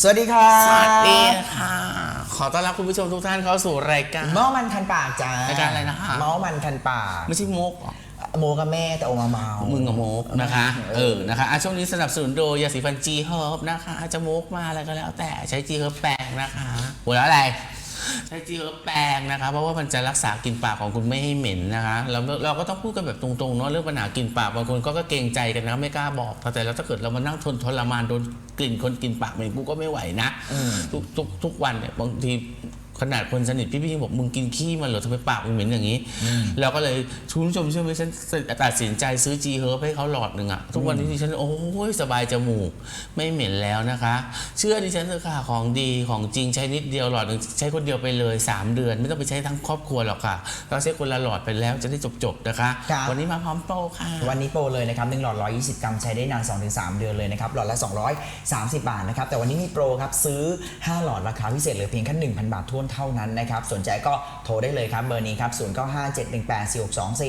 สวัสดีครับสวัสดีค่ะ ขอต้อนรับคุณผู้ชมทุกท่านเข้าสู่รายการเมามันคันปากจ้ารายการอะไรนะคะเมามันคันปากไม่ใช่มุกเหรอโมกับแม่แต่โอมาเมามึมึงกับมุกนะคะเออนะคะอะช่วงนี้สนับสนุนโดยยาสีฟันจีเฮิร์บนะคะจะมุกมาอะไรก็แล้วแต่ใช้จีเฮิร์บแปรงนะคะหัวแล้วอะไร ใช้จีเออแปรงนะคะ เพราะว่ามันจะรักษากลิ่นปากของคุณไม่ให้เหม็นนะคะเราเราก็ต้องพูดกันแบบตรงๆเนาะเรื่องปัญหากลิ่นปากบางคนก็ก็เกรงใจกันนะไม่กล้าบอกแต่แล้วถ้าเกิดเรามานั่งทนทรมานโดนกลิ่นคนกลิ่นปากเหม็นกูก็ไม่ไหวนะทุกทุกทุกวันเนี่ยบางที ขนาดคนสนิทพี่ๆยังบอกมึงกินขี้มันเหรอทำไมปากมึงเหม็นอย่างนี้ เราก็เลยคุณผู้ชมเชื่อไหมฉันตัดสินใจซื้อจีเฮิร์บให้เขาหลอดหนึ่งอะทุกวันนี้ดิฉันโอ้ยสบายจมูกไม่เหม็นแล้วนะคะ เชื่อดิฉันเถอะค่ะของดีของจริงใช้นิดเดียวหลอดหนึ่งใช้คนเดียวไปเลย 3 เดือน ไม่ต้องไปใช้ทั้งครอบครัวหรอกค่ะ เราใช้คนละหลอดไปแล้วจะได้จบๆนะคะครับวันนี้มาพร้อมโปรค่ะวันนี้โปรเลยนะครับ1หลอด120 กรัมใช้ได้นาน 2-3 เดือนเลยนะครับหลอดละ 230 บาทนะครับแต่วันนี้มีโปรครับซื้อ 5 หลอดราคาพิเศษเหลือเพียงแค่1,000 บาททวนเท่านั้นนะครับ สนใจก็โทรได้เลยครับเบอร์นี้ครับ 0957184624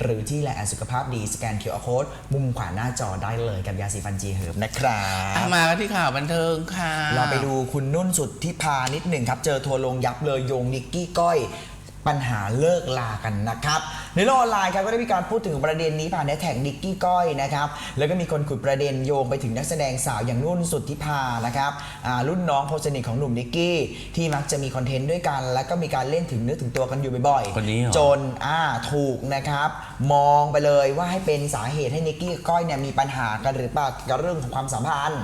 หรือที่แหละสุขภาพดีสแกน QR Code มุมขวาหน้าจอได้เลยกับยาสีฟันจีเฮิร์บนะครับอะมากันที่ข่าวบันเทิงค่ะ เราไปดูคุณนุ่นสุดที่พานิดหนึ่งครับ เจอทัวร์ลงยับเลยโยงนิกกี้ก้อยปัญหาเลิกลากันนะครับ ในโลกออนไลน์ครับก็ได้มีการพูดถึงประเด็นนี้ผ่านแฮชแท็กนิกกี้ก้อยนะครับแล้วก็มีคนขุดประเด็นโยงไปถึงนักแสดงสาวอย่างนุ่นสุดที่พานะครับอ่ารุ่นน้องคนสนิทของหนุ่มนิกกี้ที่มักจะมีคอนเทนต์ด้วยกัน แล้วก็มีการเล่นถึงเนื้อถึงตัวกันอยู่บ่อยคนนี้เหรอจนอ่าถูกนะครับ มองไปเลยว่าให้เป็นสาเหตุให้นิกกี้กับก้อยเนี่ยมีปัญหากันหรือเปล่ากับเรื่องของความสัมพันธ์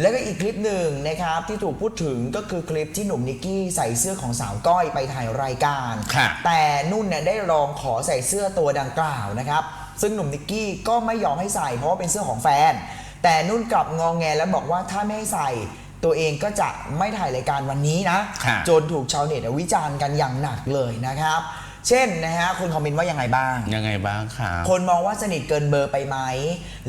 แล้วก็อีกคลิปหนึ่งนะครับที่ถูกพูดถึงก็คือคลิปที่หนุ่มนิกกี้ใส่เสื้อของสาวก้อยไปถ่ายรายการ ค่ะ แต่นุ่นเนี่ยได้ลองขอใส่เสื้อตัวดังกล่าวนะครับ ซึ่งหนุ่มนิกกี้ก็ไม่ยอมให้ใส่เพราะว่าเป็นเสื้อของแฟน แต่นุ่นกลับงองแงแล้วบอกว่าถ้าไม่ให้ใส่ตัวเองก็จะไม่ถ่ายรายการวันนี้นะ ค่ะ จนถูกชาวเน็ตวิจารณ์กันอย่างหนักเลยนะครับ เช่นนะฮะคุณคอมเมนต์ว่ายังไงบ้าง ยังไงบ้างคะคนมองว่าสนิทเกินเบอร์ไปไหม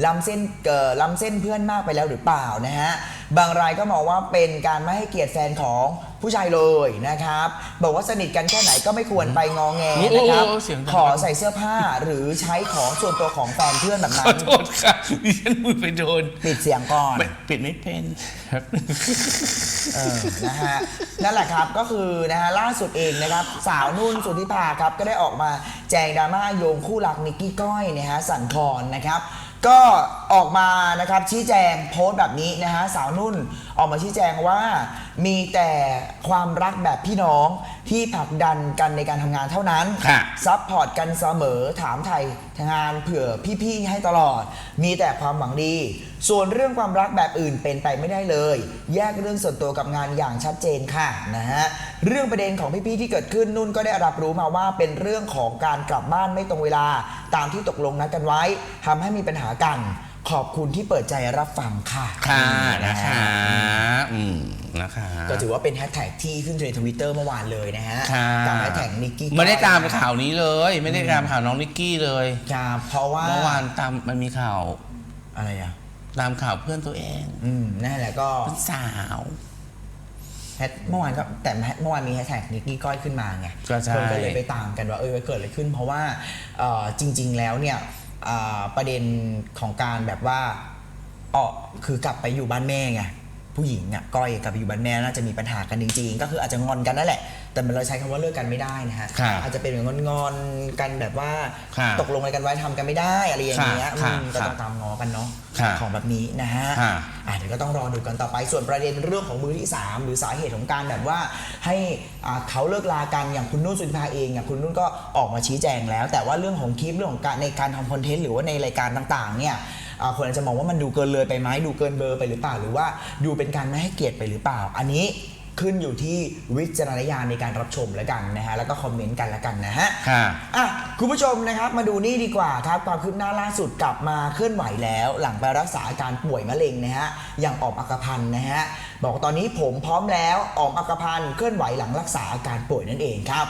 ล้ำเส้นเอ่อล้ำเส้นเพื่อนมากไปแล้วหรือเปล่านะฮะบางรายก็มองว่าเป็นการไม่ให้เกียรติแฟนของ ผู้ชายเลยนะครับ บอกว่าสนิทกันแค่ไหนก็ไม่ควรไปงองแงนะครับ โอ้โหเสียงดัง ขอใส่เสื้อผ้าหรือใช้ของส่วนตัวของแฟนเพื่อนแบบขนั้อนโทษค่ะดิฉันมือไปโดนปิดเสียงก่อน ไม่ปิดไม่เป็นครับเออนะฮะนั่นแหละครับก็คือนะฮะล่าสุดเองนะครับ สาวนุ่นสุธิภาครับก็ได้ออกมาแจงดราม่าโยงคู่รักนิกกี้ก้อยนะฮะสันคอนนะครับ ก็ออกมานะครับชี้แจงโพสต์แบบนี้นะฮะสาวนุ่น ออกมาชี้แจงว่า มีแต่ความรักแบบพี่น้องที่ผลักดันกันในการทำงานเท่านั้นค่ะ ซัพพอร์ตกันเสมอถามไทยงานเผื่อพี่ๆให้ตลอด มีแต่ความหวังดี ส่วนเรื่องความรักแบบอื่นเป็นไปไม่ได้เลย แยกเรื่องส่วนตัวกับงานอย่างชัดเจนค่ะนะฮะเรื่องประเด็นของพี่ๆที่เกิดขึ้นนุ่นก็ได้รับรู้มาว่าเป็นเรื่องของการกลับบ้านไม่ตรงเวลา ตามที่ตกลงนัดกันไว้ทำให้มีปัญหากัน ขอบคุณที่เปิดใจรับฟังค่ะค่ะนี่นะคะ อืมนะคะ ก็ถือว่าเป็นแฮชแท็กที่ขึ้นเทรนด์ทวิตเตอร์เมื่อวานเลยนะฮะค่ะกับแฮชแท็กนิกกี้ไม่ได้ตามข่าวนี้เลย ไม่ได้ตามข่าวน้องนิกกี้เลยครับเพราะว่าเมื่อวานตามมันมีข่าว อะไรอะ ตามข่าวเพื่อนตัวเองอืมนั่นแหละก็เป็นสาว แฮชเมื่อวานก็แต่เมื่อวานมีแฮชแท็กนิกกี้ก้อยขึ้นมาไงก็ใช่ คนก็เลยไปตามกันว่าเออเกิดอะไรขึ้น เพราะว่าเอ่อจริง ๆ แล้วเนี่ยเอ่อประเด็นของการแบบว่าอ๋อคือกลับไปอยู่บ้านแม่ไง ผู้หญิงอะก้อยกลับไปอยู่บ้านแม่น่าจะมีปัญหากันจริงๆ ก็คืออาจจะงอนกันนั่นแหละ แต่มันเราใช้คำว่าเลิกกันไม่ได้นะฮะครับอาจจะเป็นงอนงอนๆกันแบบว่าครับตกลงอะไรกันไว้ทำกันไม่ได้อะไรอย่างเงี้ยครับอืมก็ครัต้อบงตามง้อกันเนาะครับของแบบนี้นะฮะครับ อะเดี๋ยวก็ต้องรอดูกันต่อไปส่วนประเด็นเรื่องของมือที่3หรือสาเหตุของการแบบว่าให้อ่าเขาเลิกลากันอย่างคุณนุ่นสุธิภาเองอะคุณนุ่นก็ออกมาชี้แจงแล้ว แต่ว่าเรื่องของคลิปเรื่องของการในการทำคอนเทนต์หรือว่าในรายการต่างๆเนี่ย อ่าคนอาจจะมองว่ามันดูเกินเลยไปไหมดูเกินเบอร์ไปหรือเปล่า หรือว่าดูเป็นการไม่ให้เกียรติไปหรือเปล่า อันนี้ขึ้นอยู่ที่วิจารณญาณในการรับชมแล้วกันนะฮะแล้วก็คอมเมนต์กันแล้วกันนะฮะค่ะอะคุณผู้ชมนะครับมาดูนี่ดีกว่าครับความคืบหน้าล่าสุดกลับมาเคลื่อนไหวแล้ว หลังไปรักษาอาการป่วยมะเร็งนะฮะอย่างออมอักพันธ์นะฮะบอกว่าตอนนี้ผมพร้อมแล้วออมอักพันธ์เคลื่อนไหวหลังรักษาอาการป่วยนั่นเองครับ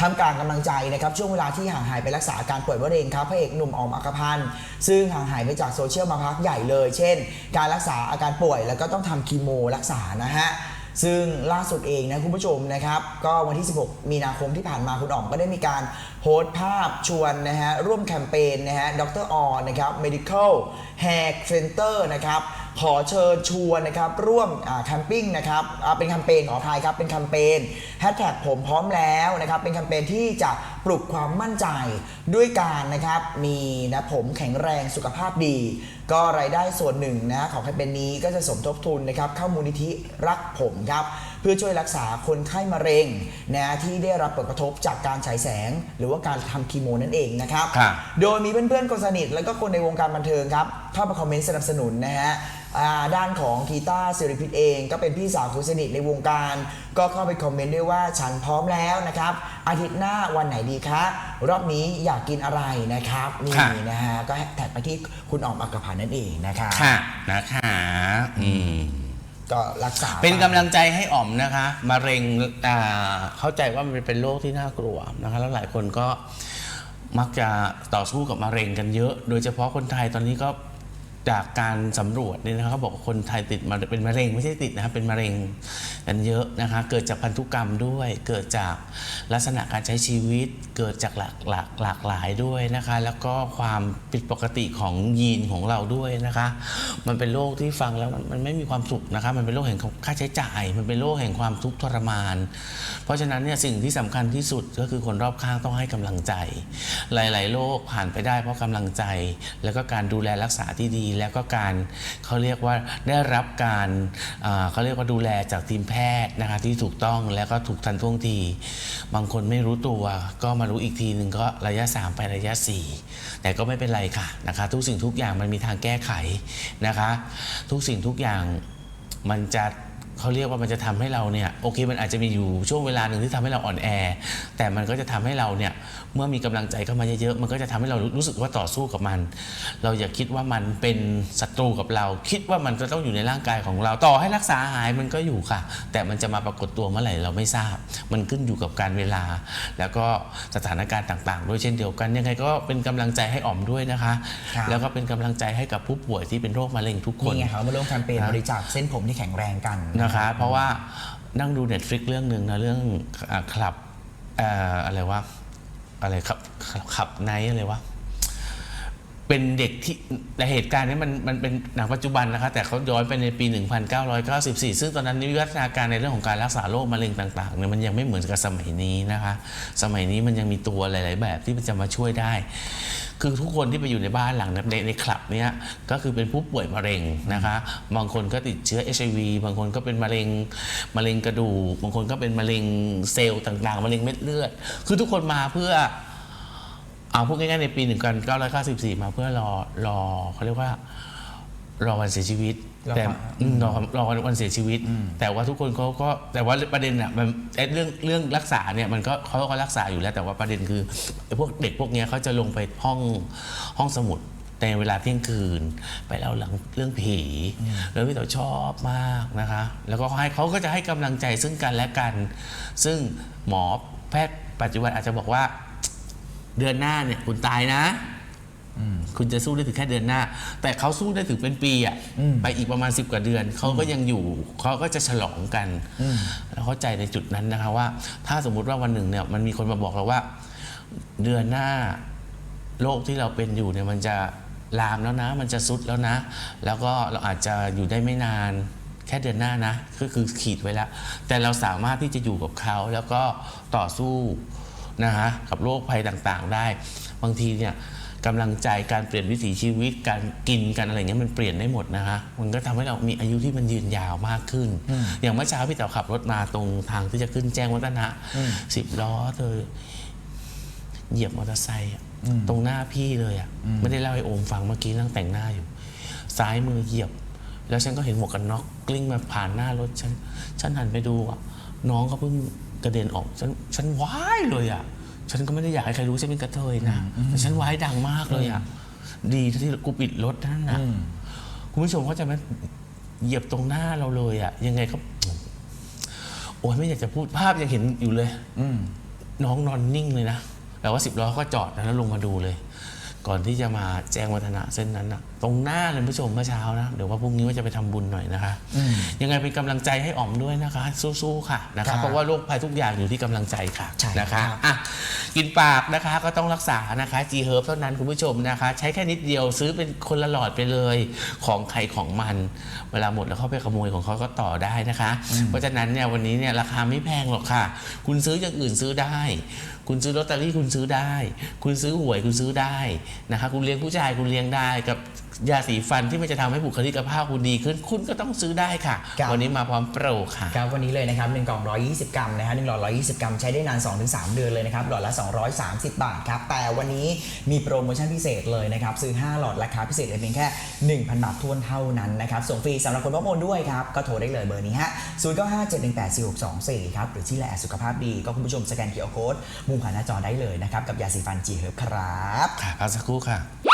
ทำกลารกำลังใจนะครับช่วงเวลาที่ห่างหายไปรักษาการป่วยมะเร็งครับพระเอกหนุ่มออมอักพันธ์ซึ่งห่างหายไปจากโซเชียลมาพักใหญ่เลย เช่น การรักษาอาการป่วยแล้วก็ต้องทำคีโมรักษานะฮะซึ่งล่าสุดเองนะคุณผู้ชมนะครับ ก็วันที่ 16 มีนาคมที่ผ่านมาคุณอ๋อมก็ได้มีการโพสต์ภาพชวนนะฮะร่วมแคมเปญนะฮะดรออนะครับ medical hair center นะครับ ขอเชิญชวนนะครับร่วมแคมปิ้งนะครับเป็นแคมเปญขออภัยครับเป็นแคมเปญแฮชแท็กผมพร้อมแล้วนะครับเป็นแคมเปญที่จะปลุกความมั่นใจด้วยการนะครับมีนะผมแข็งแรงสุขภาพดี ก็รายได้ส่วนหนึ่งนะของแคมเปญนี้ก็จะสมทบทุนนะครับเข้ามูลนิธิรักผมครับ พื่อช่วยรักษาคนไข้มะเร็งนะที่ได้รับผลกระทบจากการฉายแสง หรือว่าการทำคีโมนั่นเองนะครับค่ะโดยมีเพื่อนๆคนสนิทแล้วก็คนในวงการบันเทิงครับเข้ามาคอมเมนต์สนับสนุนนะฮะอ่าด้านของกีตาร์สิริพิษเองก็เป็นพี่สาวคนสนิทในวงการ ก็เข้าไปคอมเมนต์ด้วยว่าฉันพร้อมแล้วนะครับ อาทิตย์หน้าวันไหนดีคะรอบนี้อยากกินอะไรนะครับนี่ค่ะ นะฮะก็แท็กไปที่คุณออมอักขพันธ์นั่นเองนะครับ ค่ะนะคะอืม ก็รักษาเป็นกำลังใจให้อ๋อมนะคะมะเร็งอ่าเข้าใจว่ามันเป็นโรคที่น่ากลัวนะคะแล้วหลายคนก็มักจะต่อสู้กับมะเร็งกันเยอะ โดยเฉพาะคนไทยตอนนี้ก็ จากการสำรวจเนี่ยนะคะเขาบอกว่าคนไทยติดมาเป็นมะเร็งไม่ใช่ติดนะครับเป็นมะเร็งกันเยอะนะคะเกิดจากพันธุกรรมด้วย เกิดจากลักษณะการใช้ชีวิต เกิดจากหลากหลากหลากหลายด้วยนะคะ แล้วก็ความผิดปกติของยีนของเราด้วยนะคะ มันเป็นโรคที่ฟังแล้วมันมันไม่มีความสุขนะคะมันเป็นโรคแห่งค่าใช้จ่าย มันเป็นโรคแห่งความทุกข์ทรมาน เพราะฉะนั้นเนี่ยสิ่งที่สำคัญที่สุดก็คือคนรอบข้างต้องให้กำลังใจ หลาย ๆ โรคผ่านไปได้เพราะกำลังใจ แล้วก็การดูแลรักษาที่ดีแล้วก็การเขาเรียกว่าได้รับการเขาเรียกว่าดูแลจากทีมแพทย์นะคะที่ถูกต้องแล้วก็ถูกทันท่วงที บางคนไม่รู้ตัวก็มารู้อีกทีหนึ่งก็ระยะ 3 ไประยะ 4 แต่ก็ไม่เป็นไรค่ะนะคะทุกสิ่งทุกอย่างมันมีทางแก้ไขนะคะ ทุกสิ่งทุกอย่างมันจะ เขาเรียกว่ามันจะทำให้เราเนี่ยโอเคมันอาจจะมีอยู่ช่วงเวลาหนึ่งที่ทำให้เราอ่อนแอ แต่มันก็จะทำให้เราเนี่ยเมื่อมีกำลังใจเข้ามาเยอะๆมันก็จะทำให้เรารู้สึกว่าต่อสู้กับมัน เราอย่าคิดว่ามันเป็นศัตรูกับเรา คิดว่ามันจะต้องอยู่ในร่างกายของเราต่อให้รักษาหายมันก็อยู่ค่ะ แต่มันจะมาปรากฏตัวเมื่อไหร่เราไม่ทราบ มันขึ้นอยู่กับการเวลา แล้วก็สถานการณ์ต่างๆ ด้วยเช่นเดียวกันยังไงก็เป็นกำลังใจให้อ๋อมด้วยนะคะครับแล้วก็เป็นกำลังใจให้กับผู้ป่วยที่เป็นโรคมะเร็งทุกคนนี่ไงเขามาร่วมแคมเปญครับบริจาคเส้นผมที่แข็งแรงกันนะคะ เพราะว่านั่งดู Netflix เรื่องหนึ่งนะเรื่องคลับอะไรวะอะไรครับขับไนอะไรวะเป็นเด็กที่แต่เหตุการณ์นี้มันมันเป็นหนังปัจจุบันนะคะ แต่เขาย้อนไปในปี 1994 ซึ่งตอนนั้นวิวัฒนาการในเรื่องของการรักษาโรคมะเร็งต่างๆเนี่ยมันยังไม่เหมือนกับสมัยนี้นะคะ สมัยนี้มันยังมีตัวหลาย ๆ แบบที่มันจะมาช่วยได้ คือทุกคนที่ไปอยู่ในบ้านหลังนั้นในในคลับเนี้ยก็คือเป็นผู้ป่วยมะเร็งนะคะ บางคนก็ติดเชื้อ HIV บางคนก็เป็นมะเร็งมะเร็งกระดูก บางคนก็เป็นมะเร็งเซลล์ต่างๆมะเร็งเม็ดเลือด คือทุกคนมาเพื่อเอาพูดง่ายๆในปี 1994 มาเพื่อรอรอเขาเรียกว่ารอวันเสียชีวิต แต่วันอืมรอรอวันเสียชีวิต แต่ว่าทุกคนเขาก็แต่ว่าประเด็นอะมันไอ้เรื่องเรื่องรักษาเนี่ยมันก็เขาก็รักษาอยู่แล้ว แต่ว่าประเด็นคือไอ้พวกเด็กพวกเนี้ยเขาจะลงไปห้องห้องสมุดในเวลาเที่ยงคืน ไปเล่าหลังเรื่องผีแล้วพี่เต๋อชอบมากนะคะ แล้วก็ให้เขาก็จะให้กำลังใจซึ่งกันและกัน ซึ่งหมอแพทย์ปัจจุบันอาจจะบอกว่า เดือนหน้าเนี่ยคุณตายนะ คุณจะสู้ได้ถึงแค่เดือนหน้า แต่เขาสู้ได้ถึงเป็นปีอะอืมไปอีกประมาณ 10 กว่าเดือน เขาก็ยังอยู่เขาก็จะฉลองกันแล้วเข้าใจในจุดนั้นนะคะว่า ถ้าสมมุติว่าวันหนึ่งเนี่ยมันมีคนมาบอกเราว่า เดือนหน้าโรคที่เราเป็นอยู่เนี่ยมันจะลามแล้วนะ มันจะซุดแล้วนะ แล้วก็เราอาจจะอยู่ได้ไม่นานแค่เดือนหน้านะ ก็คือขีดไว้แล้ว แต่เราสามารถที่จะอยู่กับเขาแล้วก็ต่อสู้นะฮะกับโรคภัยต่างๆได้ บางทีเนี่ย กำลังใจการเปลี่ยนวิถีชีวิต การกินกันอะไรเงี้ยมันเปลี่ยนได้หมดนะคะมันก็ทำให้เรามีอายุที่มันยืนยาวมากขึ้น อย่างเมื่อเช้าพี่เต๋อขับรถมาตรงทางที่จะขึ้นแจ้งวัฒนะสิบล้อเธอเหยียบมอเตอร์ไซค์อะตรงหน้าพี่เลยอะไม่ได้เล่าให้โอมฟังเมื่อกี้นั่งแต่งหน้าอยู่ ซ้ายมือเหยียบ แล้วฉันก็เห็นหมวกกันน็อกกลิ้งมาผ่านหน้ารถฉันฉันหันไปดูอะน้องเขาเพิ่งกระเด็นออกฉันฉันว้ายเลยอะ ฉันก็ไม่ได้อยากให้ใครรู้ฉันเป็นกระเทยนะแต่ฉันว้ายดังมากเลยอะดีที่กูปิดรถนั่นนะคุณผู้ชมเข้าใจไหมเหยียบตรงหน้าเราเลยอะยังไงก็ โอ้ยไม่อยากจะพูดภาพยังเห็นอยู่เลยอืมน้องนอนนิ่งเลยนะแต่ว่าสิบล้อก็จอดนะแล้วลงมาดูเลย ก่อนที่จะมาแจ้งวัฒนะเส้นนั้นนะ ตรงหน้าเลยผู้ชมเมื่อเช้านะเดี๋ยวว่าพรุ่งนี้ว่าจะไปทำบุญหน่อยนะคะ ยังไงเป็นกำลังใจให้อ๋อมด้วยนะคะ สู้ๆค่ะนะครัคะบเพราะว่าโรคภัยทุกอย่างอยู่ที่กำลังใจค่ะใช่นะคะครับอะกินปากนะคะก็ต้องรักษานะคะ G Herb เท่านั้นคุณผู้ชมนะคะ ใช้แค่นิดเดียวซื้อเป็นคนละหลอดไปเลยของใครของมัน เวลาหมดแล้วเข้าไปขโมยของเขาก็ต่อได้นะคะ เพราะฉะนั้นเนี่ยวันนี้เนี่ยราคาไม่แพงหรอกค่ะ คุณซื้ออย่างอื่นซื้อได้คุณซื้อลอตเตอรี่คุณซื้อได้ คุณซื้อหวยคุณซื้อได้นะคะ คุณเลี้ยงผู้ชายคุณเลี้ยงได้กับยาสีฟันที่มันจะทำให้บุคลิกภาพคุณดีขึ้น คุณก็ต้องซื้อได้ค่ะครับวันนี้มาพร้อมโปรค่ะครับวันนี้เลยนะครับ1กล่อง 120 กรัมนะฮะ1หลอด 120 กรัมใช้ได้นาน 2-3 เดือนเลยนะครับหลอดละ 230 บาทครับ แต่วันนี้มีโปรโมชั่นพิเศษเลยนะครับซื้อ 5 หลอดราคาพิเศษเลยเพียงแค่ 1,000 บาททวนเท่านั้นนะครับส่งฟรีสำหรับคนพบโอนด้วยครับก็โทรได้เลยเบอร์นี้ฮะ0957184624ครับหรือที่แลสุขภาพดีก็คุณผู้ชมสแกน QR Code มุมขวาหน้าจอได้เลยนะครับกับยาสีฟันจีเฮิร์บครับค่ะพักสักครู่ค่ะช